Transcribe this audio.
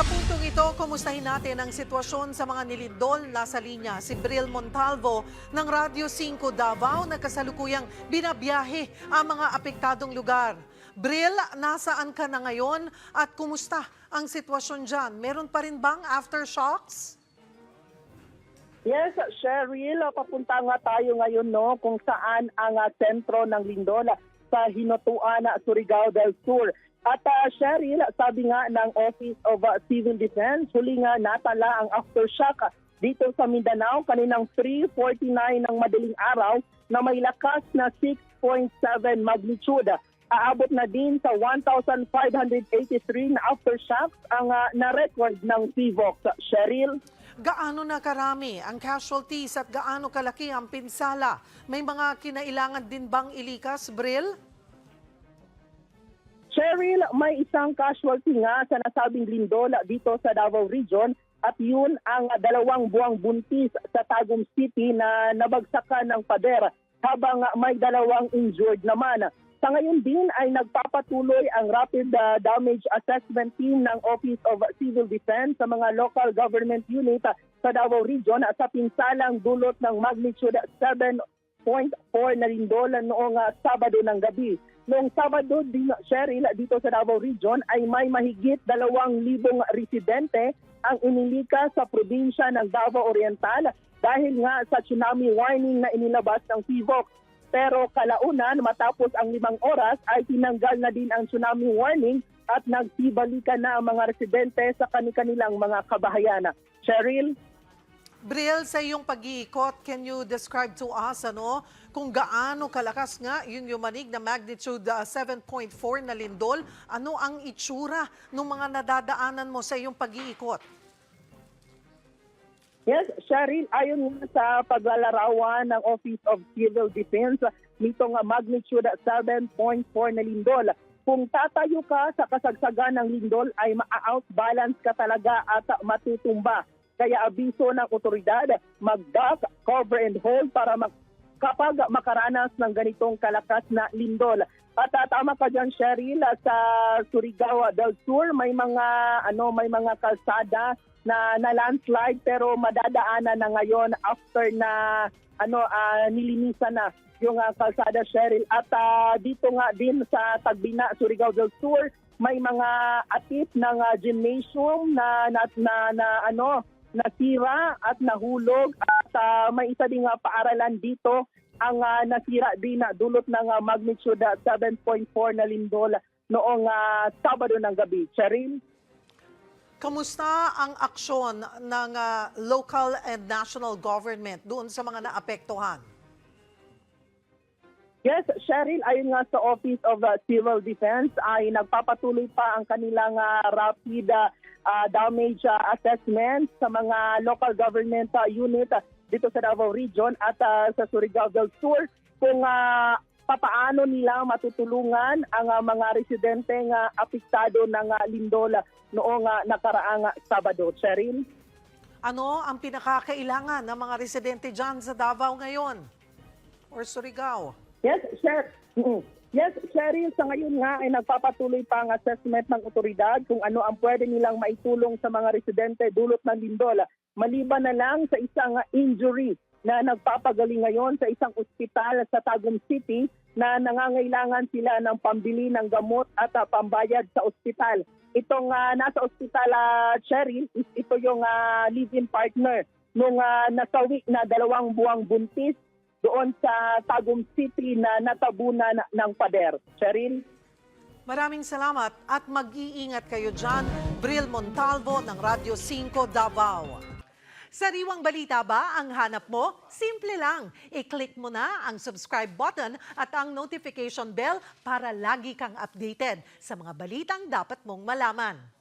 Sa puntong ito, kumustahin natin ang sitwasyon sa mga nilindol na sa linya. Si Bril Montalvo ng Radyo 5 Davao na kasalukuyang binabiyahe ang mga apektadong lugar. Bril, nasaan ka na ngayon at kumusta ang sitwasyon dyan? Meron pa rin bang aftershocks? Yes, Cheryl, papunta nga tayo ngayon no kung saan ang ah, sentro ng Lindola sa Hinutuan, ah, Surigao del Sur. At ah, Cheryl, sabi nga ng Office of ah, Civil Defense, huli nga natala ang aftershock ah, dito sa Mindanao kaninang 3.49 ng madaling araw na may lakas na 6.7 magnitude. Aabot na din sa 1,583 na aftershocks ang ah, na-record ng PVOX. Cheryl? Gaano na karami ang casualties at gaano kalaki ang pinsala? May mga kinailangan din bang ilikas, Bril? Cheryl, may isang casualty nga sa nasabing lindola dito sa Davao Region at yun ang dalawang buwang buntis sa Tagum City na nabagsakan ng pader habang may dalawang injured naman. Sa ngayon din ay nagpapatuloy ang Rapid uh, Damage Assessment Team ng Office of Civil Defense sa mga local government unit sa Davao Region sa pinsalang dulot ng magnitude 7.4 na lindola noong uh, Sabado ng gabi. Noong Sabado din, Cheryl, dito sa Davao Region ay may mahigit 2,000 residente ang inilika sa probinsya ng Davao Oriental dahil nga sa tsunami warning na inilabas ng PVOC. Pero kalaunan, matapos ang limang oras, ay tinanggal na din ang tsunami warning at nagsibalikan na ang mga residente sa kanilang mga kabahayan. Cheryl? Bril, sa iyong pag-iikot, can you describe to us ano, kung gaano kalakas nga yung yumanig na magnitude uh, 7.4 na lindol? Ano ang itsura ng mga nadadaanan mo sa iyong pag-iikot? Yes, Cheryl, ayon sa paglalarawan ng Office of Civil Defense, nitong magnitude 7.4 na lindol. Kung tatayo ka sa kasagsagan ng lindol ay ma-outbalance ka talaga at matutumba. Kaya abiso ng otoridad, mag-duck, cover and hold para mag kapag makaranas ng ganitong kalakas na lindol. At uh, tama ka dyan, Cheryl, sa Surigao del Sur, may mga ano may mga kalsada na, na landslide pero madadaanan na ngayon after na ano ah, nilinisan na yung ah, kalsada Cheryl at ah, dito nga din sa Tagbina Surigao del Sur may mga atip ng ah, gymnasium na na, na, na ano nasira at nahulog at ah, may isa ding ah, paaralan dito ang ah, nasira din na dulot ng ah, magnitude ah, 7.4 na lindol noong ah, Sabado ng gabi. Cheryl? Kamusta ang aksyon ng uh, local and national government doon sa mga naapektuhan? Yes, Cheryl, ayon nga sa Office of uh, Civil Defense ay nagpapatuloy pa ang kanilang uh, rapid uh, uh, damage uh, assessment sa mga local government uh, unit uh, dito sa Davao Region at uh, sa Surigao del Sur kung uh, papaano nila matutulungan ang uh, mga residente nga apektado ng uh, lindol noong uh, nakaraang uh, Sabado. Cheryl? Ano ang pinakakailangan ng mga residente dyan sa Davao ngayon? Or Surigao? Yes, sir. Mm-mm. Yes, Cheryl, sa ngayon nga ay nagpapatuloy pa ang assessment ng otoridad kung ano ang pwede nilang maitulong sa mga residente dulot ng lindol. Maliban na lang sa isang injury na nagpapagaling ngayon sa isang ospital sa Tagum City na nangangailangan sila ng pambili ng gamot at uh, pambayad sa ospital. Itong uh, nasa ospital, uh, Cheryl, ito yung uh, live-in partner nung uh, nasawi na dalawang buwang buntis doon sa Tagum City na natabunan ng pader. Cheryl? Maraming salamat at mag-iingat kayo dyan. Bril Montalvo ng Radyo 5 Davao. Sariwang balita ba ang hanap mo? Simple lang. I-click mo na ang subscribe button at ang notification bell para lagi kang updated sa mga balitang dapat mong malaman.